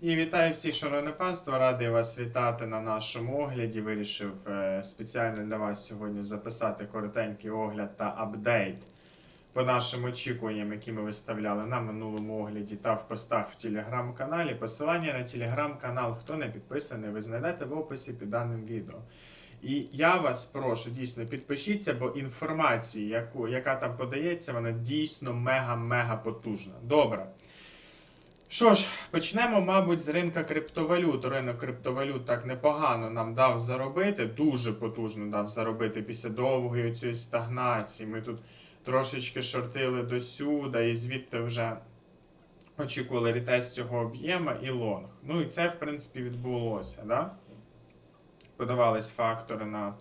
І вітаю всіх, шановне панство. Радий вас вітати на нашому огляді. Вирішив е, спеціально для вас сьогодні записати коротенький огляд та апдейт по нашим очікуванням, які ми виставляли на минулому огляді та в постах в телеграм-каналі. Посилання на телеграм-канал, хто не підписаний, ви знайдете в описі під даним відео. І я вас прошу, дійсно підпишіться, бо інформація, яку, яка там подається, вона дійсно мега-мега потужна. Добре. Що ж, почнемо, мабуть, з ринка криптовалют. Ринок криптовалют так непогано нам дав заробити, дуже потужно дав заробити після довгої цієї стагнації. Ми тут трошечки шортили досюди, і звідти вже очікували ретест цього об'єма і лонг. Ну і це, в принципі, відбулося. Да? Подавались фактори на.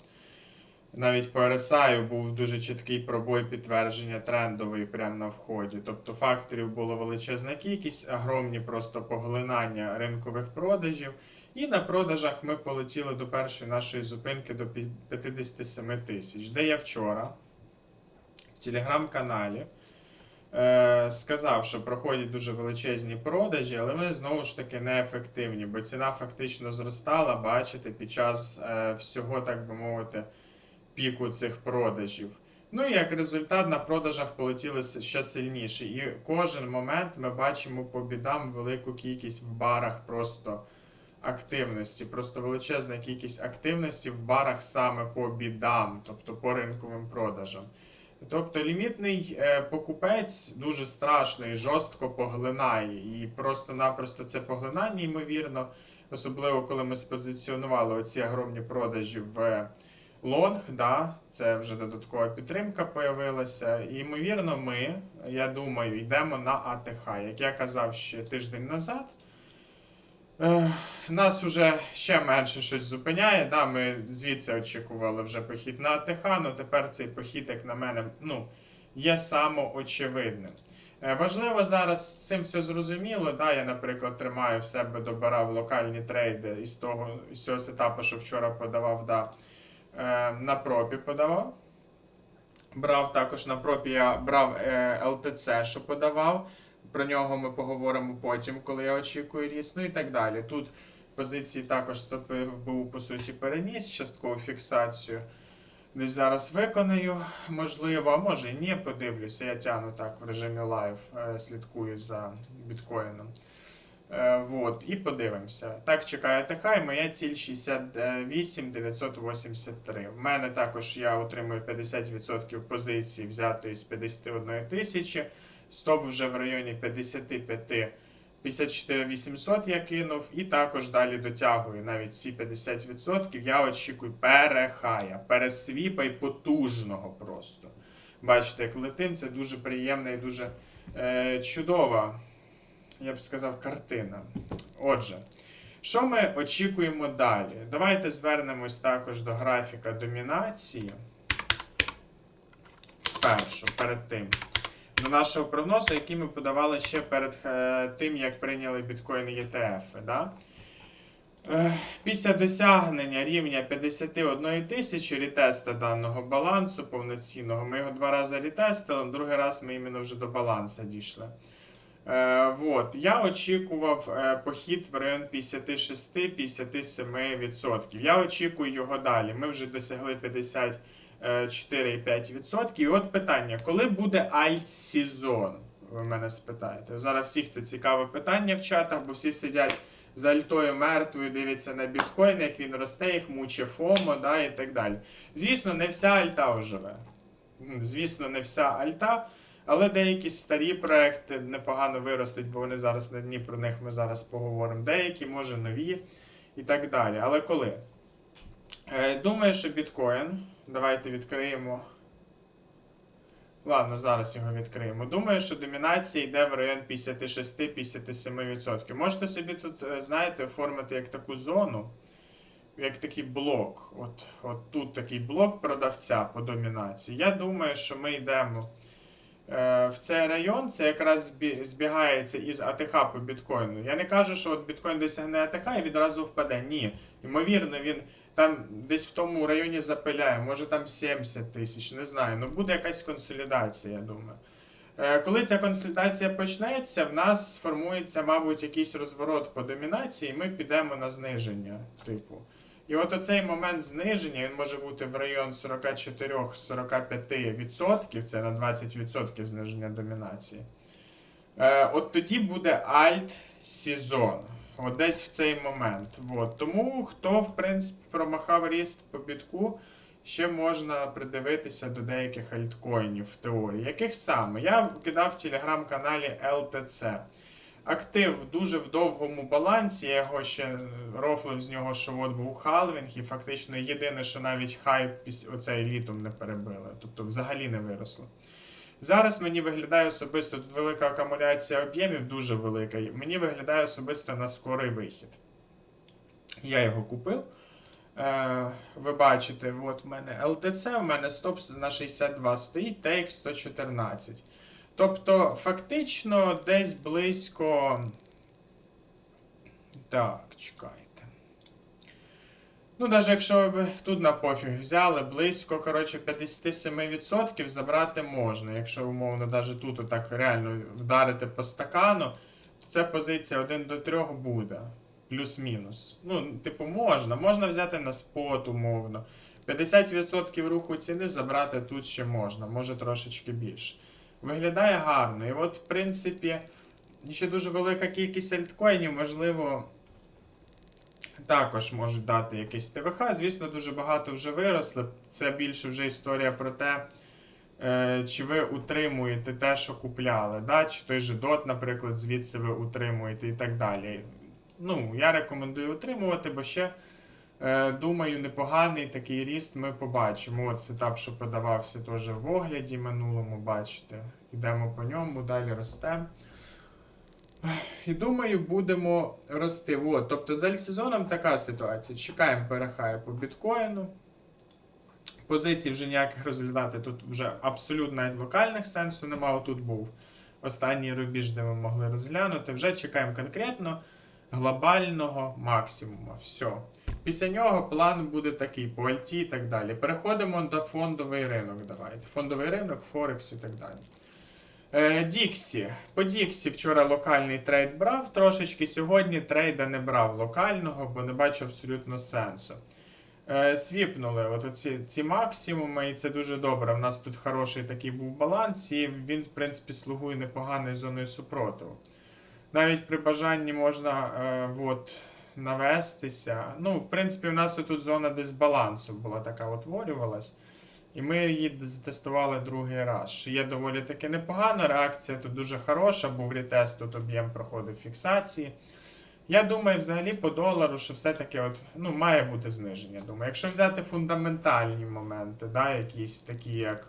Навіть по RSI був дуже чіткий пробой підтвердження трендовий прямо на вході. Тобто факторів було величезна кількість, огромні просто поглинання ринкових продажів. І на продажах ми полетіли до першої нашої зупинки до 57 тисяч, де я вчора в телеграм-каналі е, сказав, що проходять дуже величезні продажі, але вони знову ж таки неефективні, бо ціна фактично зростала, бачите, під час е, всього, так би мовити, піку цих продажів. Ну і як результат на продажах полетіли ще сильніше. І кожен момент ми бачимо по бідам велику кількість в барах просто активності, просто величезна кількість активності в барах саме по бідам, тобто по ринковим продажам. Тобто лімітний е, покупець дуже страшно і жорстко поглинає. І просто-напросто це поглинання, ймовірно, особливо коли ми спозиціонували оці огромні продажі в лонг, да, це вже додаткова підтримка появилася. І, ймовірно, ми, я думаю, йдемо на АТХ. Як я казав ще тиждень назад, е, нас уже ще менше щось зупиняє. Да, ми звідси очікували вже похід на АТХ, але тепер цей похід, як на мене, ну, є самоочевидним. Е, Важливо зараз з цим все зрозуміло. Да, я, наприклад, тримаю в себе, добирав локальні трейди із того із цього сетапу, що вчора подавав. Да, на пропі подавав. Брав також на пропі я брав е, ЛТЦ, що подавав. Про нього ми поговоримо потім, коли я очікую ріст, ну і так далі. Тут позиції також стопив був по суті переніс, часткову фіксацію. Десь зараз виконаю, можливо, а може і ні, подивлюся. Я тягну так в режимі лайв, е, слідкую за біткоїном. Е, вот, і подивимося. Так, чекає ТХ, і моя ціль 68 983. В мене також я отримую 50% позиції взятої з 51 тисячі. Стоп вже в районі 55 54 800 я кинув, і також далі дотягую навіть ці 50%. Я очікую перехая, пересвіпа й потужного просто. Бачите, як летим, це дуже приємна і дуже е, чудова я б сказав, картина. Отже, що ми очікуємо далі? Давайте звернемось також до графіка домінації. Спершу, перед тим. До нашого прогнозу, який ми подавали ще перед е, тим, як прийняли біткоін ETF. Да? Е, Після досягнення рівня 51 тисячі ретеста даного балансу повноцінного, ми його два рази ретестили, другий раз ми іменно вже до балансу дійшли. Е, вот. Я очікував е, похід в район 56-57%. Я очікую його далі. Ми вже досягли 54,5%. І от питання: коли буде альт-сезон? Ви мене спитаєте. Зараз всіх це цікаве питання в чатах, бо всі сидять за альтою мертвою, дивляться на біткоін, як він росте, їх муче ФОМО, да, і так далі. Звісно, не вся альта оживе. Звісно, не вся альта. Але деякі старі проекти непогано виростуть, бо вони зараз на дні, про них ми зараз поговоримо. Деякі, може, нові і так далі. Але коли? Е, думаю, що біткоін. Давайте відкриємо. Ладно, зараз його відкриємо. Думаю, що домінація йде в район 56-57%. Можете собі тут, е, знаєте, оформити як таку зону, як такий блок. От, от тут такий блок продавця по домінації. Я думаю, що ми йдемо. Е, в цей район це якраз збігається із АТХ по біткоїну. Я не кажу, що от біткоін досягне АТХ і відразу впаде. Ні. Ймовірно, він там десь в тому районі запиляє, може там 70 тисяч, не знаю. Ну буде якась консолідація, я думаю. Е, Коли ця консультація почнеться, в нас сформується, мабуть, якийсь розворот по домінації, і ми підемо на зниження, типу. І от оцей момент зниження він може бути в район 44-45%, це на 20% зниження домінації. Е, от тоді буде альт сезон. От десь в цей момент. От. Тому хто, в принципі, промахав ріст по бітку, ще можна придивитися до деяких альткоїнів в теорії. Яких саме? Я кидав в телеграм-каналі LTC. Актив дуже в довгому балансі. Я його ще рофлив з нього, що от був халвінг, і фактично єдине, що навіть хайп оцей літом не перебили. Тобто взагалі не виросло. Зараз мені виглядає особисто тут велика акумуляція об'ємів, дуже велика. Мені виглядає особисто на скорий вихід. Я його купив. Е, ви бачите, от в мене LTC, в мене стоп на 62 стоїть, TX 114. Тобто, фактично, десь близько. Так, чекайте. Ну, навіть якщо ви тут на пофіг взяли, близько коротше, 57% забрати можна. Якщо умовно, навіть тут отак реально вдарити по стакану, то ця позиція 1 до 3 буде. Плюс-мінус. Ну, типу, можна. Можна взяти на спот, умовно. 50% руху ціни забрати тут ще можна, може трошечки більше. Виглядає гарно. І от, в принципі, ще дуже велика кількість альткоїнів, можливо, також можуть дати якийсь ТВХ. Звісно, дуже багато вже виросли. Це більше вже історія про те, е, чи ви утримуєте те, що купляли. Да? Чи той же DOT, наприклад, звідси ви утримуєте і так далі. Ну, я рекомендую утримувати, бо ще. Е, Думаю, непоганий такий ріст ми побачимо. От сетап, що подавався теж в огляді минулому, бачите. Йдемо по ньому, далі росте. І думаю, будемо рости. От, тобто з альсезоном така ситуація. Чекаємо перехаю по біткоїну. Позицій вже ніяких розглядати тут вже абсолютно навіть локальних сенсу немає. Тут був останній рубіж, де ми могли розглянути. Вже чекаємо конкретно глобального максимуму. Все. Після нього план буде такий по альті і так далі. Переходимо до фондовий ринок. Давайте. Фондовий ринок, Форекс і так далі. Е, Діксі. По Діксі вчора локальний трейд брав трошечки. Сьогодні трейда не брав локального, бо не бачу абсолютно сенсу. Е, Свіпнули от оці, ці максимуми, і це дуже добре. У нас тут хороший такий був баланс, і він, в принципі, слугує непоганою зоною супротиву. Навіть при бажанні можна е, от, навестися. Ну, в принципі, у нас тут зона дисбалансу була така утворювалась. І ми її затестували другий раз. Що є доволі таки непогана, реакція тут дуже хороша, був рітест, тут об'єм проходив фіксації. Я думаю, взагалі по долару, що все-таки от, ну, має бути зниження. Думаю, якщо взяти фундаментальні моменти, да, якісь такі, як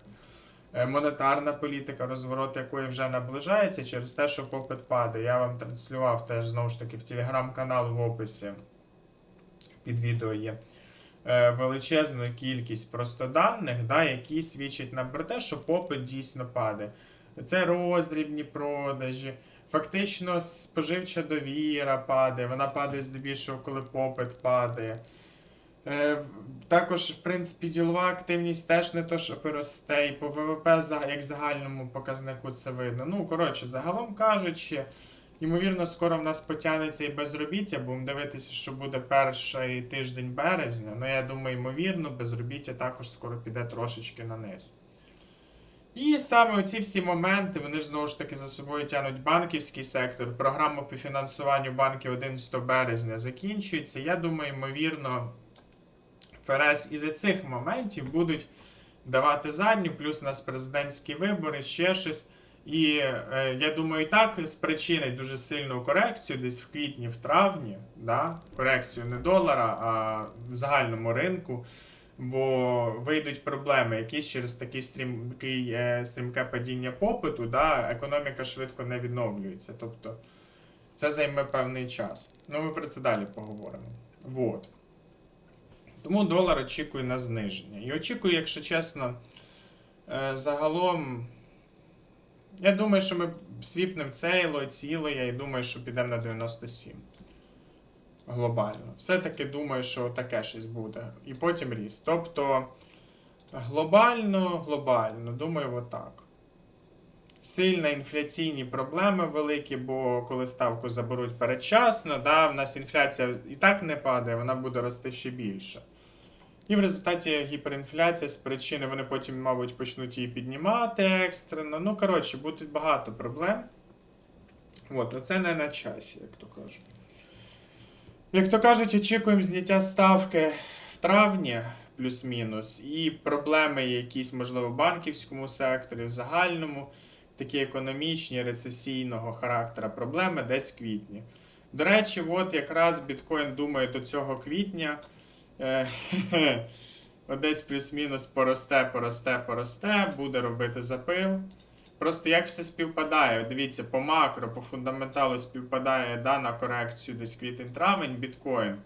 монетарна політика, розворот якої вже наближається через те, що попит падає. Я вам транслював теж знову ж таки в телеграм-канал в описі під відео є е, величезну кількість просто даних, да, які свідчать нам про те, що попит дійсно падає. Це роздрібні продажі. Фактично, споживча довіра падає, вона падає здебільшого, коли попит падає. Е, Також, в принципі, ділова активність теж не то, що росте, і по ВВП, як загальному показнику це видно. Ну, коротше, загалом кажучи, ймовірно, скоро в нас потягнеться і безробіття, будемо дивитися, що буде перший тиждень березня. Ну, я думаю, ймовірно, безробіття також скоро піде трошечки на низ. І саме оці всі моменти, вони ж знову ж таки за собою тягнуть банківський сектор. Програма по фінансуванню банків 11 березня закінчується. Я думаю, ймовірно, ФРС із цих моментів будуть давати задню, плюс у нас президентські вибори, ще щось. І е, я думаю, так спричинить дуже сильну корекцію десь в квітні, в травні, да? корекцію не долара, а в загальному ринку. Бо вийдуть проблеми якісь через такий стрімкий, е, стрімке падіння попиту, да, економіка швидко не відновлюється. Тобто це займе певний час. Ну, ми про це далі поговоримо. Вот. Тому долар очікує на зниження. І очікую, якщо чесно, е, загалом. Я думаю, що ми свіпнемо цейло, ціло, я і думаю, що підемо на 97. Глобально. Все-таки думаю, що таке щось буде. І потім ріст. Тобто глобально, глобально, думаю, отак. Сильно інфляційні проблеми великі, бо коли ставку заберуть передчасно, да, в нас інфляція і так не падає, вона буде рости ще більше. І в результаті гіперінфляція з причини вони потім, мабуть, почнуть її піднімати екстрено. Ну, коротше, буде багато проблем. От, це не на часі, як то кажуть. Як то кажуть, очікуємо зняття ставки в травні, плюс-мінус, і проблеми якісь, можливо, в банківському секторі, в загальному, такі економічні, рецесійного характеру проблеми десь в квітні. До речі, от якраз біткоін думає до цього квітня. Е, от Десь плюс-мінус поросте, поросте, поросте, буде робити запил. Просто як все співпадає, дивіться, по макро, по фундаменталу співпадає да, на корекцію десь квітень-травень, біткоін.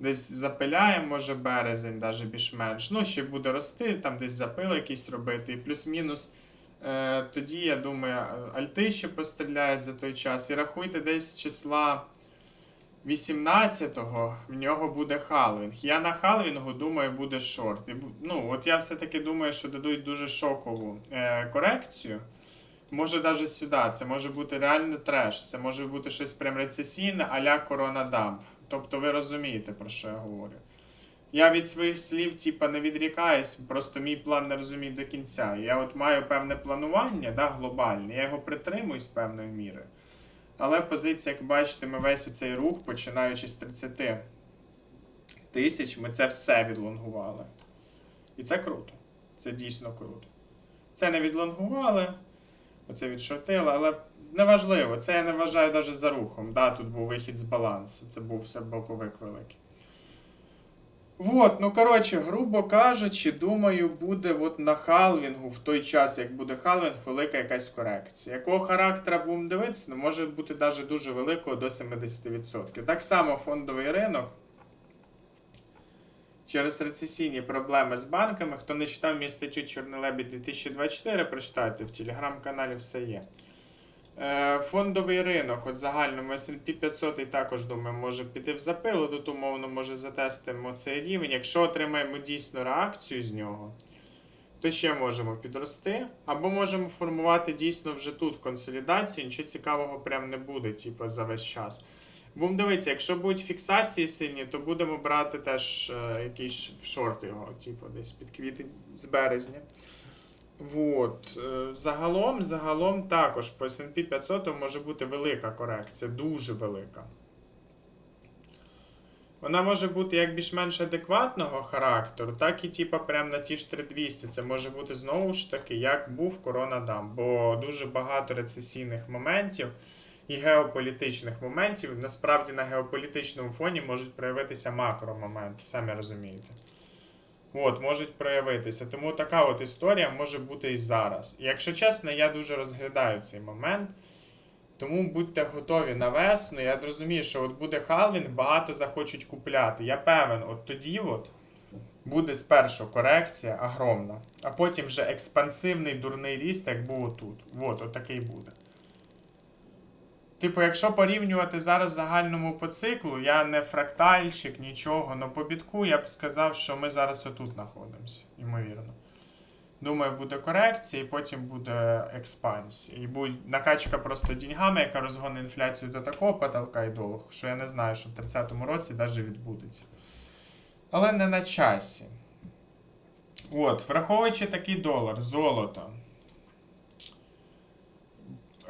Десь запиляє, може березень, навіть більш-менш. Ну, ще буде рости, там десь запил якийсь робити. І плюс-мінус. Е, тоді, я думаю, альти ще постріляють за той час. І рахуйте, десь числа 18-го в нього буде халвінг. Я на халвінгу думаю, буде шорт. І, ну, от я все-таки думаю, що дадуть дуже шокову е, корекцію. Може навіть сюди. Це може бути реально треш. Це може бути щось прям рецесійне, а-ля коронадамп. Тобто ви розумієте, про що я говорю. Я від своїх слів, типа, не відрікаюсь, просто мій план не розумію до кінця. Я от маю певне планування, да, глобальне, я його притримуюсь певною мірою. Але позиція, як бачите, ми весь оцей рух, починаючи з 30 тисяч, ми це все відлонгували. І це круто. Це дійсно круто. Це не відлонгували, оце відшортили, але неважливо. Це я не вважаю навіть за рухом. Да, тут був вихід з балансу, це був все боковик великий. Вот, ну коротше, грубо кажучи, думаю, буде от на халвінгу в той час, як буде халвінг, велика якась корекція. Якого характера будемо дивитися, ну, може бути навіть дуже великого до 70%. Так само фондовий ринок. Через рецесійні проблеми з банками. Хто не читав мій статтю Чорний 2024, прочитайте в телеграм-каналі все є. Е, Фондовий ринок, от загальному S&P 500 і також думаю, може піти в запилу, тут умовно може затестимо цей рівень. Якщо отримаємо дійсно реакцію з нього, то ще можемо підрости. Або можемо формувати дійсно вже тут консолідацію, нічого цікавого прям не буде, типу, за весь час. Будемо дивитися, якщо будуть фіксації сильні, то будемо брати теж е, якийсь шорт його, типу, десь під квітень з березня. Вот. е, Загалом, загалом також по S&P 500 може бути велика корекція, дуже велика. Вона може бути як більш-менш адекватного характеру, так і типа прям на ті ж 3200. Це може бути знову ж таки, як був коронадам, бо дуже багато рецесійних моментів і геополітичних моментів. Насправді на геополітичному фоні можуть проявитися макромоменти, самі розумієте. От, можуть проявитися. Тому така от історія може бути і зараз. Якщо чесно, я дуже розглядаю цей момент. Тому будьте готові на весну. Я розумію, що от буде халвінг, багато захочуть купляти. Я певен, от тоді от буде спершу корекція огромна, а потім вже експансивний дурний ріст, як був отут. От, от такий буде. Типу, якщо порівнювати зараз загальному по циклу, я не фрактальщик, нічого, але по бітку я б сказав, що ми зараз отут знаходимося, ймовірно. Думаю, буде корекція і потім буде експансія. І буде накачка просто деньгами, яка розгонить інфляцію до такого потолка і долу, що я не знаю, що в 30-му році навіть відбудеться. Але не на часі. От, враховуючи такий долар, золото.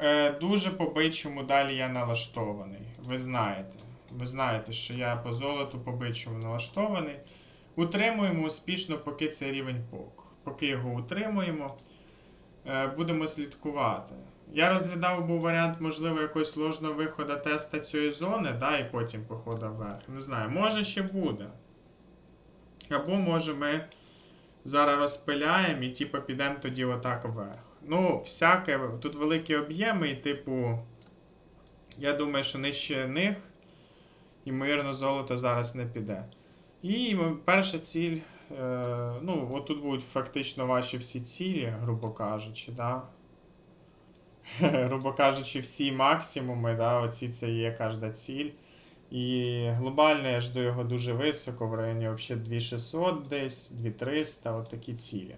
Е, дуже по бичому далі я налаштований. Ви знаєте. Ви знаєте, що я по золоту по бичому налаштований. Утримуємо успішно, поки цей рівень пок. Поки його утримуємо, е, будемо слідкувати. Я розглядав був варіант, можливо, якогось ложного виходу теста цієї зони, да, і потім походу вверх. Не знаю, може ще буде. Або може ми зараз розпиляємо і типу підемо тоді отак вверх. Ну, всяке, тут великі об'єми, і, типу, я думаю, що нижче них, ймовірно, золото зараз не піде. І перша ціль, е, ну, от тут будуть фактично ваші всі цілі, грубо кажучи, да? грубо кажучи, всі максимуми, да, оці це є кожна ціль. І глобально я жду його дуже високо, в районі взагалі 2600 десь, 2300, от такі цілі.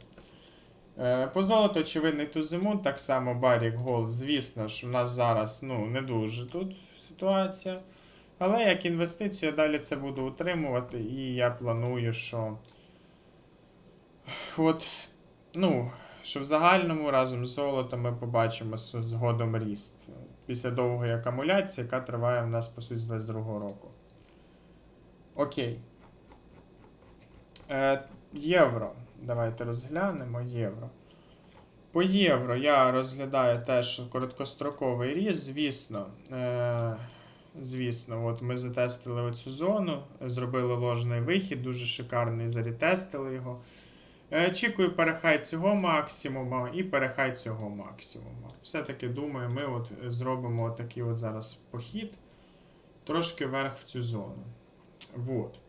Е, По золоту, очевидний тузимун, так само Барік Гол. Звісно ж, у нас зараз ну, не дуже тут ситуація. Але як інвестицію я далі це буду утримувати, і я планую, що. От, ну, що в загальному разом з золотом ми побачимо згодом ріст. Після довгої акумуляції, яка триває в нас, по суті, з 22 року. Окей. Е, євро. Давайте розглянемо євро. По євро я розглядаю теж короткостроковий ріст, звісно. Е, звісно, от ми затестили оцю зону, зробили ложний вихід, дуже шикарний, зарітестили його. Е, Очікую перехай цього максимуму і перехай цього максимуму. Все-таки думаю, ми от зробимо такий от зараз похід трошки вверх в цю зону. Вот.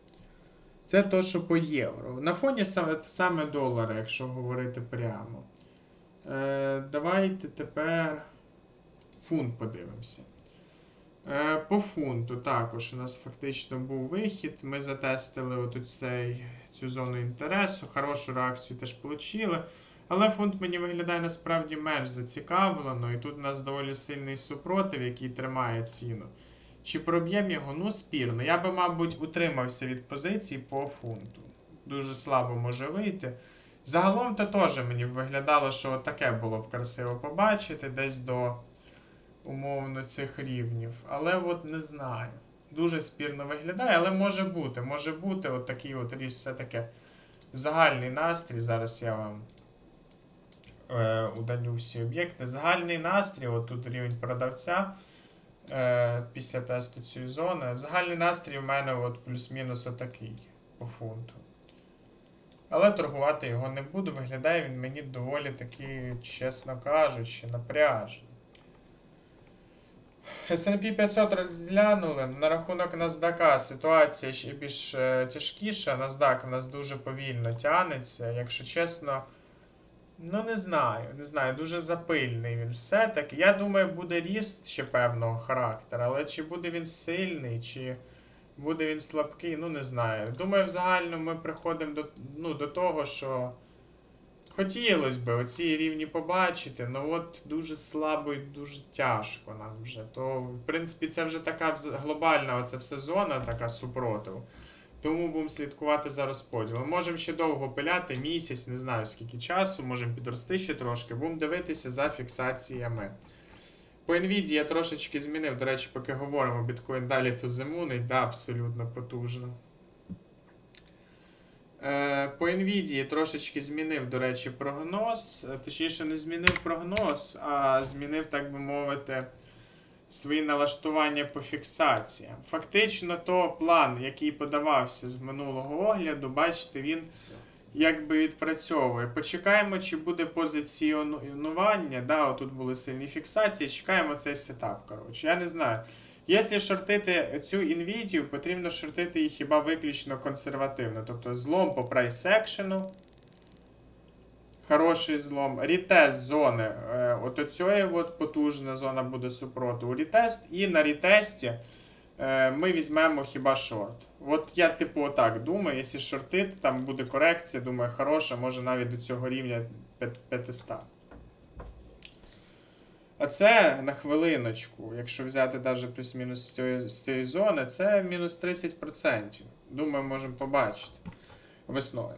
Це то, що по євро. На фоні саме, саме долара, якщо говорити прямо. Е, давайте тепер фунт подивимося. Е, по фунту також у нас фактично був вихід. Ми затестили от цей, цю зону інтересу, хорошу реакцію теж отримали. Але фунт мені виглядає насправді менш зацікавлено, і тут у нас доволі сильний супротив, який тримає ціну. Чи проб'єм його? Ну, спірно. Я би, мабуть, утримався від позицій по фунту. Дуже слабо може вийти. Загалом то теж мені виглядало, що таке було б красиво побачити, десь до умовно цих рівнів. Але от не знаю. Дуже спірно виглядає, але може бути. Може бути от такий от ріст, все таке загальний настрій. Зараз я вам е, удалю всі об'єкти. Загальний настрій, от тут рівень продавця е, після тесту цієї зони. Загальний настрій у мене от плюс-мінус отакий по фунту. Але торгувати його не буду. Виглядає він мені доволі таки, чесно кажучи, напряжно. S&P 500 розглянули. На рахунок NASDAQ ситуація ще більш е, тяжкіша. NASDAQ в нас дуже повільно тянеться. Якщо чесно, ну не знаю, не знаю, дуже запильний він все-таки. Я думаю, буде ріст ще певного характеру, але чи буде він сильний, чи буде він слабкий, ну не знаю. Думаю, в загальному ми приходимо до, ну, до того, що хотілося б оці рівні побачити, ну от дуже слабо і дуже тяжко нам вже. То, в принципі, це вже така глобальна оця все така супротив. Тому будемо слідкувати за розподілом. Можемо ще довго пиляти, місяць, не знаю скільки часу, можемо підрости ще трошки. Будемо дивитися за фіксаціями. По Nvidia я трошечки змінив, до речі, поки говоримо, біткоін далі то зимуний, да, абсолютно потужно. Е, По Nvidia трошечки змінив, до речі, прогноз. Точніше, не змінив прогноз, а змінив, так би мовити, свої налаштування по фіксаціям. Фактично, то план, який подавався з минулого огляду, бачите, він якби відпрацьовує. Почекаємо, чи буде позиціонування. Да, отут були сильні фіксації. Чекаємо цей сетап. Коротше, я не знаю. Якщо шортити цю Nvidia, потрібно шортити її хіба виключно консервативно. Тобто злом по прайс-секшену. Хороший злом. Рітест зони. Е, от оцієї от потужна зона буде супротиву. Рітест. І на рітесті е, ми візьмемо хіба шорт. От я, типу, отак думаю, якщо шортити, там буде корекція, думаю, хороша, може навіть до цього рівня 500. А це на хвилиночку, якщо взяти навіть плюс-мінус з цієї, з цієї зони, це мінус 30%. Думаю, можемо побачити весною.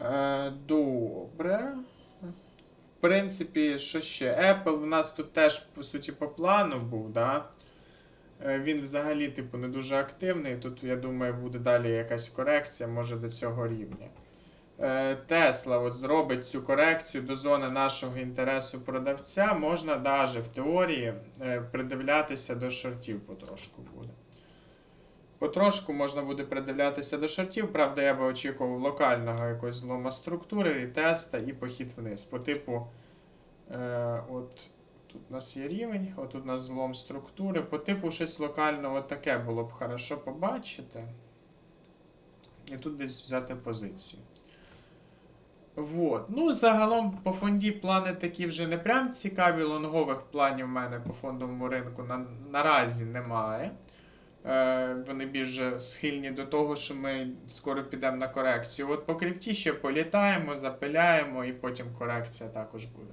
Е, добре. В принципі, що ще? Apple в нас тут теж, по суті, по плану був, да? Е, Він взагалі, типу, не дуже активний. Тут, я думаю, буде далі якась корекція, може до цього рівня. Е, Тесла от зробить цю корекцію до зони нашого інтересу продавця. Можна навіть в теорії придивлятися до шортів потрошку буде. Потрошку можна буде придивлятися до шортів, правда, я би очікував локального якогось злома структури, рітеста і похід вниз. По типу, е, от тут у нас є рівень, от тут у нас злом структури. По типу щось локального таке було б хорошо побачити. І тут десь взяти позицію. Вот. Ну, загалом по фонді плани такі вже не прям цікаві. Лонгових планів в мене по фондовому ринку на, наразі немає. Е, Вони більш схильні до того, що ми скоро підемо на корекцію. От по крипті ще політаємо, запиляємо і потім корекція також буде.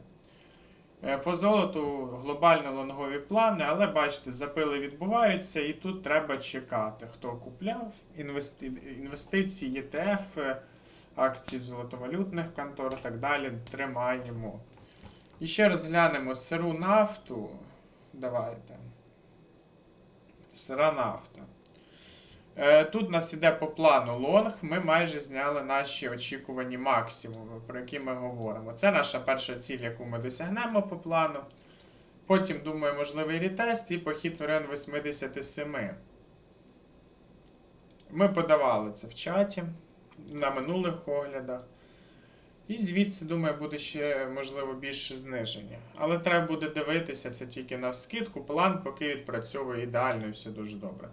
Е, По золоту глобально лонгові плани, але бачите, запили відбуваються, і тут треба чекати, хто купляв інвести... інвестиції, ETF, е, акції золотовалютних контор і так далі. Тримаємо. І ще розглянемо сиру нафту. Давайте. Сира нафта. Е, Тут нас іде по плану лонг. Ми майже зняли наші очікувані максимуми, про які ми говоримо. Це наша перша ціль, яку ми досягнемо по плану. Потім, думаю, можливий ретест і похід в район 87. Ми подавали це в чаті на минулих оглядах. І звідси, думаю, буде ще, можливо, більше зниження. Але треба буде дивитися це тільки на вскидку. План поки відпрацьовує ідеально і все дуже добре.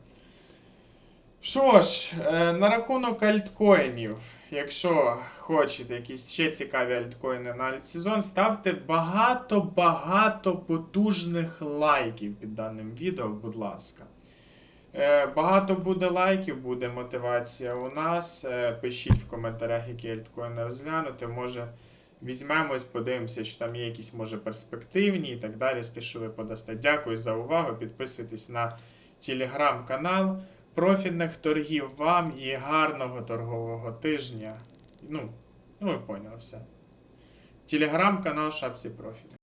Що ж, е, на рахунок альткоїнів, якщо хочете якісь ще цікаві альткоїни на альтсезон, ставте багато-багато потужних лайків під даним відео, будь ласка. Е, Багато буде лайків, буде мотивація у нас. Е, Пишіть в коментарях, які альткоїни розглянути. Може, візьмемось, подивимося, чи там є якісь, може, перспективні і так далі. З тих, що ви подасте. Дякую за увагу. Підписуйтесь на телеграм-канал. Профітних торгів вам і гарного торгового тижня. Ну, ну ви поняли все. Телеграм-канал Шапсі Профіт.